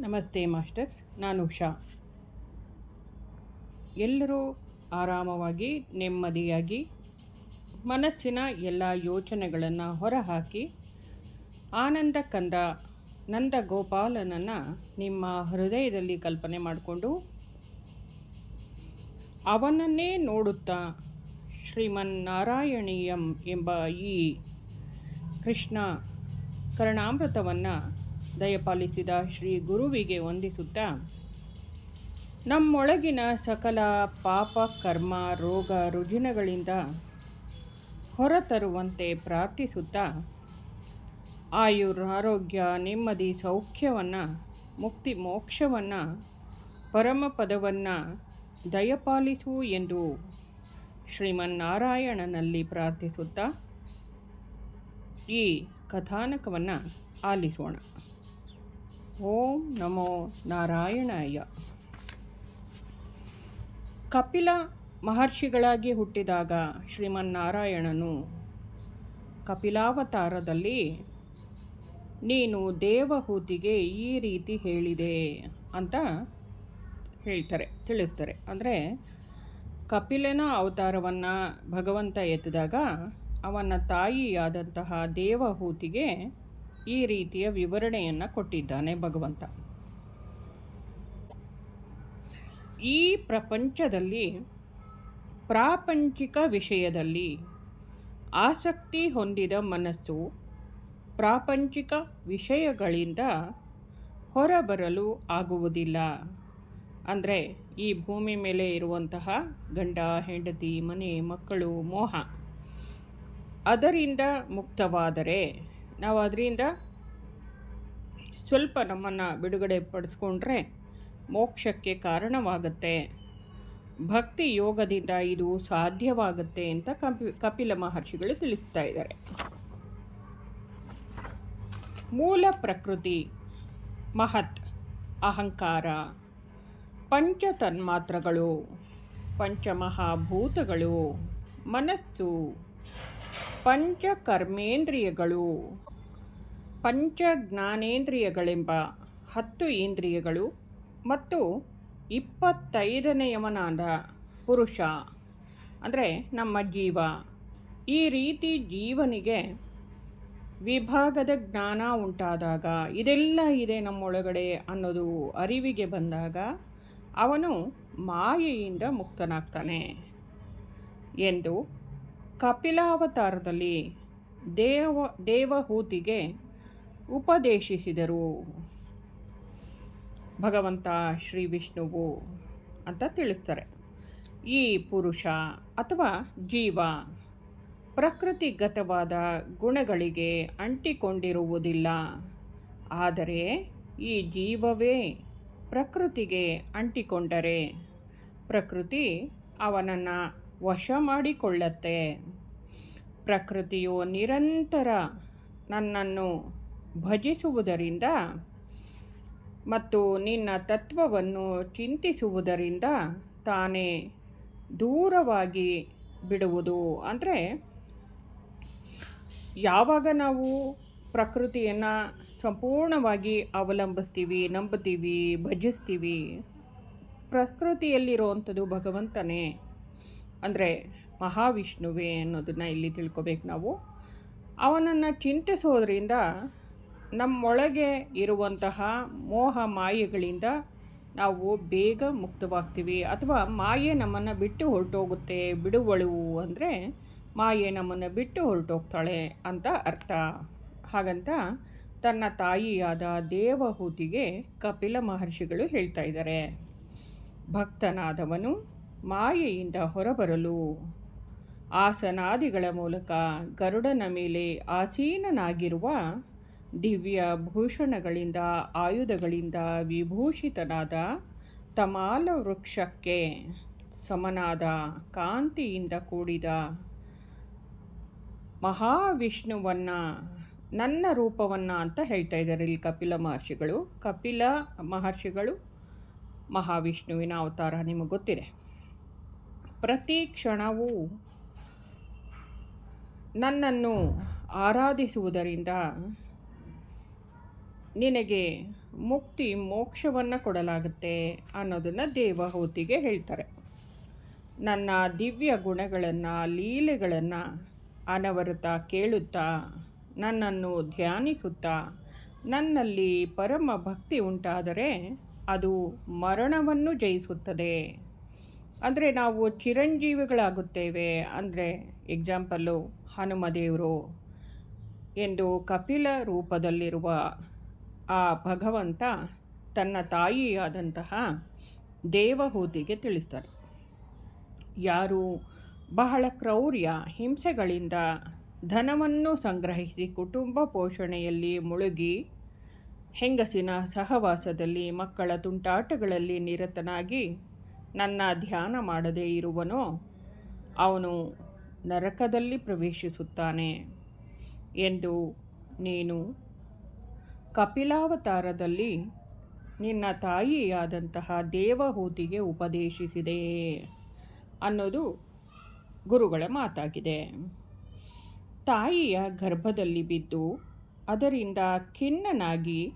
ನಮಸ್ತೆ ಮಾಸ್ಟರ್ಸ್, ನಾನು ಉಷಾ. ಎಲ್ಲರೂ ಆರಾಮವಾಗಿ, ನೆಮ್ಮದಿಯಾಗಿ, ಮನಸ್ಸಿನ ಎಲ್ಲ ಯೋಚನೆಗಳನ್ನು ಹೊರಹಾಕಿ ನಂದ ಗೋಪಾಲನನ್ನು ನಿಮ್ಮ ಹೃದಯದಲ್ಲಿ ಕಲ್ಪನೆ ಮಾಡಿಕೊಂಡು, ಅವನನ್ನೇ ನೋಡುತ್ತಾ ಶ್ರೀಮನ್ನಾರಾಯಣೀಯಂ ಎಂಬ ಈ ಕೃಷ್ಣ ಕರ್ಣಾಮೃತವನ್ನು ದಯಪಾಲಿಸಿದ ಶ್ರೀ ಗುರುವಿಗೆ ವಂದಿಸುತ್ತಾ. ನಮ್ಮೊಳಗಿನ ಸಕಲ ಪಾಪ, ಕರ್ಮ, ರೋಗ, ರುಜಿನಗಳಿಂದ ಹೊರತರುವಂತೆ ಪ್ರಾರ್ಥಿಸುತ್ತಾ. ಆಯುರ್ ಆರೋಗ್ಯ, ನೆಮ್ಮದಿ, ಸೌಖ್ಯವನ್ನು, ಮುಕ್ತಿ ಮೋಕ್ಷವನ್ನು ಪರಮಪದವನ್ನು ದಯಪಾಲಿಸು ಎಂದು ಶ್ರೀಮನ್ನಾರಾಯಣನಲ್ಲಿ ಪ್ರಾರ್ಥಿಸುತ್ತಾ. ಈ ಕಥಾನಕವನ್ನು ಆಲಿಸೋಣ. ಓಂ ನಮೋ ನಾರಾಯಣಾಯ. ಕಪಿಲ ಮಹರ್ಷಿಗಳಾಗಿ ಹುಟ್ಟಿದಾಗ ಶ್ರೀಮನ್ನಾರಾಯಣನು ಕಪಿಲಾವತಾರದಲ್ಲಿ, ನೀನು ದೇವಹೂತಿಗೆ ಈ ರೀತಿ ಹೇಳಿದೆ ಅಂತ ಹೇಳ್ತಾರೆ, ತಿಳಿಸ್ತಾರೆ. ಅಂದರೆ ಕಪಿಲನ ಅವತಾರವನ್ನು ಭಗವಂತ ಎತ್ತಿದಾಗ ಅವನ ತಾಯಿಯಾದಂತಹ ದೇವಹೂತಿಗೆ ಈ ರೀತಿಯ ವಿವರಣೆಯನ್ನು ಕೊಟ್ಟಿದ್ದಾನೆ ಭಗವಂತ. ಈ ಪ್ರಪಂಚದಲ್ಲಿ ಪ್ರಾಪಂಚಿಕ ವಿಷಯದಲ್ಲಿ ಆಸಕ್ತಿ ಹೊಂದಿದ ಮನಸ್ಸು ಪ್ರಾಪಂಚಿಕ ವಿಷಯಗಳಿಂದ ಹೊರಬರಲು ಆಗುವುದಿಲ್ಲ. ಅಂದರೆ ಈ ಭೂಮಿ ಮೇಲೆ ಇರುವಂತಹ ಗಂಡ, ಹೆಂಡತಿ, ಮನೆ, ಮಕ್ಕಳು, ಮೋಹ ಅದರಿಂದ ಮುಕ್ತವಾದರೆ ನಾವು ಅದರಿಂದ ಸ್ವಲ್ಪ ನಮ್ಮನ್ನು ಬಿಡುಗಡೆ ಪಡಿಸ್ಕೊಂಡ್ರೆ ಮೋಕ್ಷಕ್ಕೆ ಕಾರಣವಾಗುತ್ತೆ. ಭಕ್ತಿ ಯೋಗದಿಂದ ಇದು ಸಾಧ್ಯವಾಗುತ್ತೆ ಅಂತ ಕಪಿ, ಕಪಿಲ ಮಹರ್ಷಿಗಳು ತಿಳಿಸ್ತಾ ಇದ್ದಾರೆ. ಮೂಲ ಪ್ರಕೃತಿ, ಮಹತ್, ಅಹಂಕಾರ ಪಂಚ ತನ್ಮಾತ್ರಗಳು ಪಂಚಮಹಾಭೂತಗಳು, ಮನಸ್ಸು ಪಂಚ ಕರ್ಮೇಂದ್ರಿಯಗಳು ಪಂಚ ಜ್ಞಾನೇಂದ್ರಿಯಗಳೆಂಬ ಹತ್ತು ಇಂದ್ರಿಯಗಳು ಮತ್ತು ಇಪ್ಪತ್ತೈದನೆಯವನಾದ ಪುರುಷ, ಅಂದರೆ ನಮ್ಮ ಜೀವ. ಈ ರೀತಿ ಜೀವನಿಗೆ ವಿಭಾಗದ ಜ್ಞಾನ ಉಂಟಾದಾಗ, ಇದೆಲ್ಲ ಇದೆ ನಮ್ಮೊಳಗಡೆ ಅನ್ನೋದು ಅರಿವಿಗೆ ಬಂದಾಗ ಅವನು ಮಾಯೆಯಿಂದ ಮುಕ್ತನಾಗ್ತಾನೆ ಎಂದು ಕಪಿಲಾವತಾರದಲ್ಲಿ ದೇವ, ದೇವಹೂತಿಗೆ ಉಪದೇಶಿಸಿದರು. ಭಗವಂತ ಶ್ರೀ ವಿಷ್ಣುವು ಅಂತ ತಿಳಿಸ್ತಾರೆ. ಈ ಪುರುಷ ಅಥವಾ ಜೀವ ಪ್ರಕೃತಿಗತವಾದ ಗುಣಗಳಿಗೆ ಅಂಟಿಕೊಂಡಿರುವುದಿಲ್ಲ. ಆದರೆ ಈ ಜೀವವೇ ಪ್ರಕೃತಿಗೆ ಅಂಟಿಕೊಂಡರೆ ಪ್ರಕೃತಿ ಅವನನ್ನು ವಶ ಮಾಡಿಕೊಳ್ಳತ್ತೆ. ಪ್ರಕೃತಿಯು ನಿರಂತರ ನನ್ನನ್ನು ಭಜಿಸುವುದರಿಂದ ಮತ್ತು ನಿನ್ನ ತತ್ವವನ್ನು ಚಿಂತಿಸುವುದರಿಂದ ತಾನೇ ದೂರವಾಗಿ ಬಿಡುವುದು. ಅಂದರೆ ಯಾವಾಗ ನಾವು ಪ್ರಕೃತಿಯನ್ನು ಸಂಪೂರ್ಣವಾಗಿ ಅವಲಂಬಿಸ್ತೀವಿ, ನಂಬುತ್ತೀವಿ, ಭಜಿಸ್ತೀವಿ, ಪ್ರಕೃತಿಯಲ್ಲಿರುವಂಥದ್ದು ಭಗವಂತನೇ ಅಂದರೆ ಮಹಾವಿಷ್ಣುವೇ ಅನ್ನೋದನ್ನು ಇಲ್ಲಿ ತಿಳ್ಕೊಬೇಕು ನಾವು. ಅವನನ್ನು ಚಿಂತಿಸೋದ್ರಿಂದ ನಮ್ಮೊಳಗೆ ಇರುವಂತಹ ಮೋಹ ಮಾಯೆಗಳಿಂದ ನಾವು ಬೇಗ ಮುಕ್ತವಾಗ್ತೀವಿ. ಅಥವಾ ಮಾಯೆ ನಮ್ಮನ್ನು ಬಿಟ್ಟು ಹೊರಟೋಗುತ್ತೆ, ಬಿಡುವಳು ಅಂದರೆ ಮಾಯೆ ನಮ್ಮನ್ನು ಬಿಟ್ಟು ಹೊರಟೋಗ್ತಾಳೆ ಅಂತ ಅರ್ಥ. ಹಾಗಂತ ತನ್ನ ತಾಯಿಯಾದ ದೇವಹೂತಿಗೆ ಕಪಿಲ ಮಹರ್ಷಿಗಳು ಹೇಳ್ತಾ ಇದ್ದಾರೆ. ಭಕ್ತನಾದವನು ಮಾಯೆಯಿಂದ ಹೊರಬರಲು. ಆಸನಾದಿಗಳ ಮೂಲಕ ಗರುಡನ ಮೇಲೆ ಆಸೀನನಾಗಿರುವ ದಿವ್ಯ ಭೂಷಣಗಳಿಂದ, ಆಯುಧಗಳಿಂದ ವಿಭೂಷಿತನಾದ ತಮಾಲ ವೃಕ್ಷಕ್ಕೆ ಸಮನಾದ ಕಾಂತಿಯಿಂದ ಕೂಡಿದ ಮಹಾವಿಷ್ಣುವನ್ನು ನನ್ನ ರೂಪವನ್ನು ಅಂತ ಹೇಳ್ತಾ ಇದ್ದಾರೆ ಇಲ್ಲಿ ಕಪಿಲ ಮಹರ್ಷಿಗಳು. ಕಪಿಲ ಮಹರ್ಷಿಗಳು ಮಹಾವಿಷ್ಣುವಿನ ಅವತಾರ ನಿಮಗೆ ಗೊತ್ತಿದೆ. ಪ್ರತಿ ಕ್ಷಣವೂ ನನ್ನನ್ನು ಆರಾಧಿಸುವುದರಿಂದ ನಿನಗೆ ಮುಕ್ತಿ ಮೋಕ್ಷವನ್ನು ಕೊಡಲಾಗುತ್ತೆ ಅನ್ನೋದನ್ನು ದೇವಹೂತಿಗೆ ಹೇಳ್ತಾರೆ. ನನ್ನ ದಿವ್ಯ ಗುಣಗಳನ್ನು, ಲೀಲೆಗಳನ್ನು ಅನವರತ ಕೇಳುತ್ತಾ, ನನ್ನನ್ನು ಧ್ಯಾನಿಸುತ್ತಾ, ನನ್ನಲ್ಲಿ ಪರಮ ಭಕ್ತಿ ಉಂಟಾದರೆ ಅದು ಮರಣವನ್ನು ಜಯಿಸುತ್ತದೆ. ಅಂದರೆ ನಾವು ಚಿರಂಜೀವಿಗಳಾಗುತ್ತೇವೆ. ಅಂದರೆ ಎಕ್ಸಾಂಪಲ್ಲು ಹನುಮದೇವರು ಎಂದು ಕಪಿಲ ರೂಪದಲ್ಲಿರುವ ಆ ಭಗವಂತ ತನ್ನ ತಾಯಿಯಾದಂತಹ ದೇವಹೂತಿಗೆ ತಿಳಿಸ್ತಾರೆ. ಯಾರು ಬಹಳ ಕ್ರೌರ್ಯ, ಹಿಂಸೆಗಳಿಂದ ಧನವನ್ನು ಸಂಗ್ರಹಿಸಿ ಕುಟುಂಬ ಪೋಷಣೆಯಲ್ಲಿ ಮುಳುಗಿ ಹೆಂಗಸಿನ ಸಹವಾಸದಲ್ಲಿ ಮಕ್ಕಳ ತುಂಟಾಟಗಳಲ್ಲಿ ನಿರತನಾಗಿ ನನ್ನ ಧ್ಯಾನ ಮಾಡದೇ ಇರುವನೋ, ಅವನು ನರಕದಲ್ಲಿ ಪ್ರವೇಶಿಸುತ್ತಾನೆ ಎಂದು ನೀನು ಕಪಿಲಾವತಾರದಲ್ಲಿ ನಿನ್ನ ತಾಯಿಯಾದಂತಹ ದೇವಹೂತಿಗೆ ಉಪದೇಶಿಸಿದೆ ಅನ್ನೋದು ಗುರುಗಳ ಮಾತಾಗಿದೆ. ತಾಯಿಯ ಗರ್ಭದಲ್ಲಿ ಬಿದ್ದು ಅದರಿಂದ ಖಿನ್ನನಾಗಿ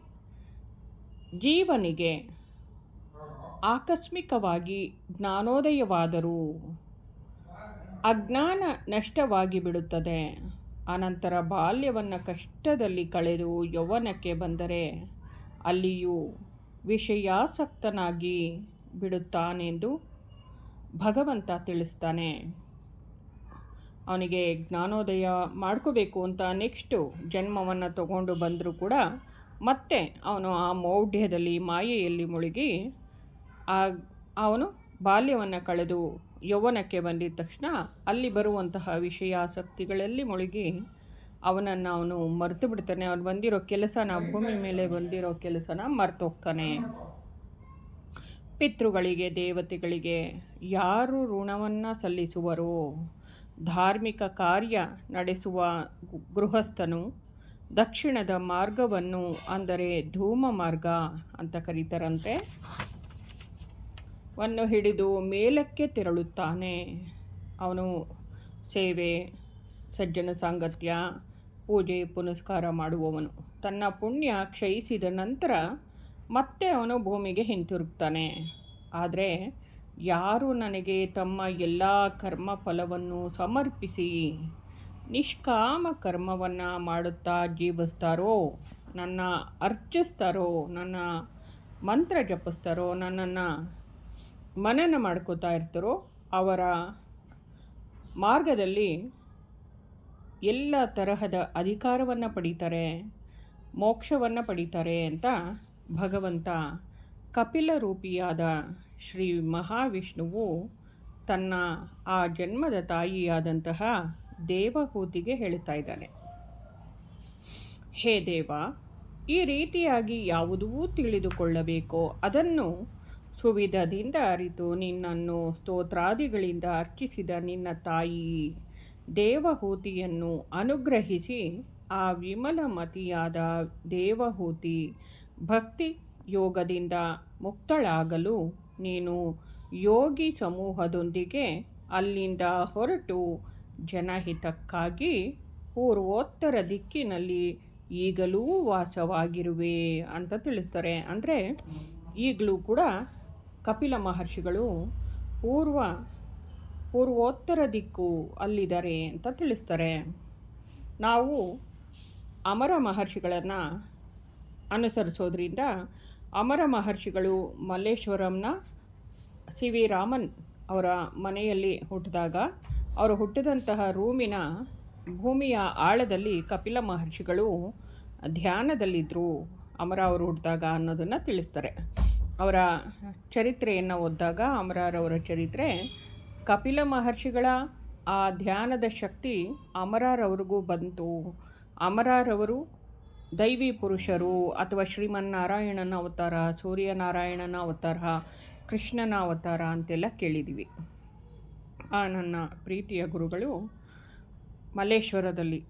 ಜೀವನಿಗೆ ಆಕಸ್ಮಿಕವಾಗಿ ಜ್ಞಾನೋದಯವಾದರೂ ಅಜ್ಞಾನ ನಷ್ಟವಾಗಿ ಬಿಡುತ್ತದೆ ಅನಂತರ ಬಾಲ್ಯವನ್ನು ಕಷ್ಟದಲ್ಲಿ ಕಳೆದು ಯೌವನಕ್ಕೆ ಬಂದರೆ ಅಲ್ಲಿಯೂ ವಿಷಯಾಸಕ್ತನಾಗಿ ಬಿಡುತ್ತಾನೆಂದು ಭಗವಂತ ತಿಳಿಸ್ತಾನೆ. ಅವನಿಗೆ ಜ್ಞಾನೋದಯ ಮಾಡ್ಕೋಬೇಕು ಅಂತ ನೆಕ್ಸ್ಟು ಜನ್ಮವನ್ನು ತಗೊಂಡು ಬಂದರೂ ಕೂಡ ಮತ್ತೆ ಅವನು ಆ ಮೌಢ್ಯದಲ್ಲಿ, ಮಾಯೆಯಲ್ಲಿ ಮುಳುಗಿ ಆ ಅವನು ಬಾಲ್ಯವನ್ನು ಕಳೆದು ಯೌವನಕ್ಕೆ ಬಂದಿದ ತಕ್ಷಣ ಅಲ್ಲಿ ಬರುವಂತಹ ವಿಷಯಾಸಕ್ತಿಗಳಲ್ಲಿ ಮುಳುಗಿ ಅವನನ್ನು ಅವನು ಮರೆತು ಬಿಡ್ತಾನೆ. ಅವನು ಬಂದಿರೋ ಕೆಲಸನ ಭೂಮಿ ಮೇಲೆ ಬಂದಿರೋ ಕೆಲಸನ ಮರ್ತೋಗ್ತಾನೆ. ಪಿತೃಗಳಿಗೆ, ದೇವತೆಗಳಿಗೆ ಯಾರು ಋಣವನ್ನು ಸಲ್ಲಿಸುವರು, ಧಾರ್ಮಿಕ ಕಾರ್ಯ ನಡೆಸುವ ಗೃಹಸ್ಥನು ದಕ್ಷಿಣದ ಮಾರ್ಗವನ್ನು ಅಂದರೆ ಧೂಮ ಮಾರ್ಗ ಅಂತ ಕರೀತಾರಂತೆ. ವನ್ನು ಹಿಡಿದು ಮೇಲಕ್ಕೆ ತೆರಳುತ್ತಾನೆ. ಅವನು ಸೇವೆ, ಸಜ್ಜನ ಸಾಂಗತ್ಯ, ಪೂಜೆ, ಪುನಸ್ಕಾರ ಮಾಡುವವನು. ತನ್ನ ಪುಣ್ಯ ಕ್ಷಯಿಸಿದ ನಂತರ ಮತ್ತೆ ಅವನು ಭೂಮಿಗೆ ಹಿಂತಿರುಗ್ತಾನೆ. ಆದರೆ ಯಾರು ನನಗೆ ತಮ್ಮ ಎಲ್ಲ ಕರ್ಮ ಫಲವನ್ನು ಸಮರ್ಪಿಸಿ ನಿಷ್ಕಾಮ ಕರ್ಮವನ್ನು ಮಾಡುತ್ತಾ ಜೀವಿಸ್ತಾರೋ, ನನ್ನ ಅರ್ಚಿಸ್ತಾರೋ ನನ್ನ ಮಂತ್ರ ಜಪಿಸ್ತಾರೋ, ನನ್ನನ್ನು ಮನನ ಮಾಡ್ಕೋತಾ ಇರ್ತಾರೋ, ಅವರ ಮಾರ್ಗದಲ್ಲಿ ಎಲ್ಲ ತರಹದ ಅಧಿಕಾರವನ್ನು ಪಡೀತಾರೆ, ಮೋಕ್ಷವನ್ನು ಪಡೀತಾರೆ ಅಂತ ಭಗವಂತ ಕಪಿಲ ರೂಪಿಯಾದ ಶ್ರೀ ಮಹಾವಿಷ್ಣುವು ತನ್ನ ಆ ಜನ್ಮದ ತಾಯಿಯಾದಂತಹ ದೇವಹೂತಿಗೆ ಹೇಳ್ತಾ ಇದ್ದಾನೆ. ಹೇ ದೇವ, ಈ ರೀತಿಯಾಗಿ ಯಾವುದೂ ತಿಳಿದುಕೊಳ್ಳಬೇಕೋ, ಅದನ್ನು ಸುವಿಧದಿಂದ ಅರಿತು ನಿನ್ನನ್ನು ಸ್ತೋತ್ರಾದಿಗಳಿಂದ ಅರ್ಚಿಸಿದ ನಿನ್ನ ತಾಯಿ ದೇವಹೂತಿಯನ್ನು ಅನುಗ್ರಹಿಸಿ ಆ ವಿಮಲಮತಿಯಾದ ದೇವಹೂತಿ ಭಕ್ತಿ ಯೋಗದಿಂದ ಮುಕ್ತಳಾಗಲು ನೀನು ಯೋಗಿ ಸಮೂಹದೊಂದಿಗೆ ಅಲ್ಲಿಂದ ಹೊರಟು ಜನಹಿತಕ್ಕಾಗಿ ಪೂರ್ವೋತ್ತರ ದಿಕ್ಕಿನಲ್ಲಿ ಈಗಲೂ ವಾಸವಾಗಿರುವೆ ಅಂತ ತಿಳಿಸ್ತಾರೆ. ಅಂದರೆ ಈಗಲೂ ಕೂಡ ಕಪಿಲ ಮಹರ್ಷಿಗಳು ಪೂರ್ವ, ಪೂರ್ವೋತ್ತರ ದಿಕ್ಕು ಅಲ್ಲಿದ್ದಾರೆ ಅಂತ ತಿಳಿಸ್ತಾರೆ. ನಾವು ಅಮರ ಮಹರ್ಷಿಗಳನ್ನು ಅನುಸರಿಸೋದ್ರಿಂದ ಅಮರ ಮಹರ್ಷಿಗಳು ಮಲ್ಲೇಶ್ವರಂನ ಸಿ ವಿ ರಾಮನ್ ಅವರ ಮನೆಯಲ್ಲಿ ಹುಟ್ಟಿದಾಗ ಅವರು ಹುಟ್ಟಿದಂತಹ ರೂಮಿನ ಭೂಮಿಯ ಆಳದಲ್ಲಿ ಕಪಿಲ ಮಹರ್ಷಿಗಳು ಧ್ಯಾನದಲ್ಲಿದ್ದರು ಅಮರ ಅವರು ಹುಟ್ಟಿದಾಗ ಅನ್ನೋದನ್ನು ತಿಳಿಸ್ತಾರೆ. ಅವರ ಚರಿತ್ರೆಯನ್ನು ಓದಿದಾಗ ಅಮರಾರವರ ಚರಿತ್ರೆ, ಕಪಿಲ ಮಹರ್ಷಿಗಳ ಆ ಧ್ಯಾನದ ಶಕ್ತಿ ಅಮರಾರವ್ರಿಗೂ ಬಂತು. ಅಮರಾರವರು ದೈವಿ ಪುರುಷರು ಅಥವಾ ಶ್ರೀಮನ್ನಾರಾಯಣನ ಅವತಾರ, ಸೂರ್ಯನಾರಾಯಣನ ಅವತಾರ, ಕೃಷ್ಣನ ಅವತಾರ ಅಂತೆಲ್ಲ ಕೇಳಿದ್ದೀವಿ. ಆ ನನ್ನ ಪ್ರೀತಿಯ ಗುರುಗಳು ಮಲ್ಲೇಶ್ವರದಲ್ಲಿ,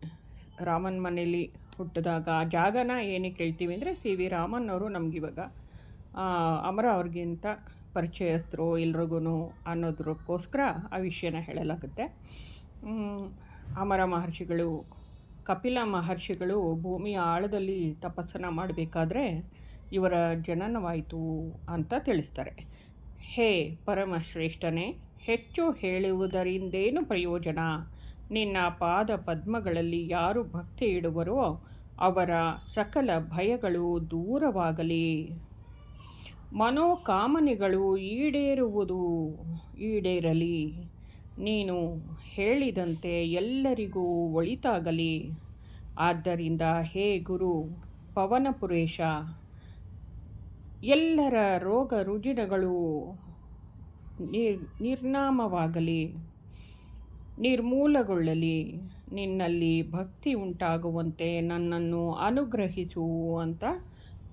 ರಾಮನ ಮನೆಯಲ್ಲಿ ಹುಟ್ಟಿದಾಗ ಆ ಜಾಗನ ಏನಕ್ಕೆ ಹೇಳ್ತೀವಿ ಅಂದರೆ ಸಿ ವಿ ರಾಮನ್ ಅವರು ನಮಗಿವಾಗ ಅಮರ ಅವ್ರಿಗಿಂತ ಪರಿಚಯಸ್ಥರು ಎಲ್ರಿಗೂ ಅನ್ನೋದಕ್ಕೋಸ್ಕರ ಆ ವಿಷಯನ ಹೇಳಲಾಗುತ್ತೆ. ಅಮರ ಮಹರ್ಷಿಗಳು, ಕಪಿಲ ಮಹರ್ಷಿಗಳು ಭೂಮಿಯ ಆಳದಲ್ಲಿ ತಪಸ್ಸನ್ನು ಮಾಡಬೇಕಾದ್ರೆ ಇವರ ಜನನವಾಯಿತು ಅಂತ ತಿಳಿಸ್ತಾರೆ. ಹೇ ಪರಮಶ್ರೇಷ್ಠನೇ, ಹೆಚ್ಚು ಹೇಳುವುದರಿಂದೇನು ಪ್ರಯೋಜನ? ನಿನ್ನ ಪಾದ ಪದ್ಮಗಳಲ್ಲಿ ಯಾರು ಭಕ್ತಿ ಇಡುವರೋ ಅವರ ಸಕಲ ಭಯಗಳು ದೂರವಾಗಲಿ. ಮನೋಕಾಮನೆಗಳು ಈಡೇರುವುದು ಈಡೇರಲಿ. ನೀನು ಹೇಳಿದಂತೆ ಎಲ್ಲರಿಗೂ ಒಳಿತಾಗಲಿ. ಆದ್ದರಿಂದ ಹೇ ಗುರು ಪವನಪುರೇಶ, ಎಲ್ಲರ ರೋಗ ರುಜಿನಗಳು ನಿರ್, ನಿರ್ನಾಮವಾಗಲಿ, ನಿರ್ಮೂಲಗೊಳ್ಳಲಿ. ನಿನ್ನಲ್ಲಿ ಭಕ್ತಿ ಉಂಟಾಗುವಂತೆ ನನ್ನನ್ನು ಅನುಗ್ರಹಿಸು ಅಂತ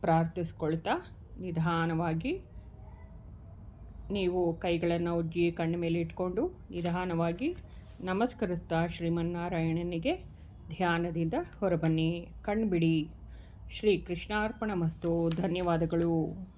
ಪ್ರಾರ್ಥಿಸ್ಕೊಳ್ತಾ ನಿಧಾನವಾಗಿ ನೀವು ಕೈಗಳನ್ನು ಉಜ್ಜಿ ಕಣ್ಣ ಮೇಲೆ ಇಟ್ಕೊಂಡು ನಿಧಾನವಾಗಿ ನಮಸ್ಕರಿಸ್ತಾ ಶ್ರೀಮನ್ನಾರಾಯಣನಿಗೆ ಧ್ಯಾನದಿಂದ ಹೊರಬನ್ನಿ. ಕಣ್ಬಿಡಿ. ಶ್ರೀ ಕೃಷ್ಣಾರ್ಪಣ ಮಸ್ತು. ಧನ್ಯವಾದಗಳು.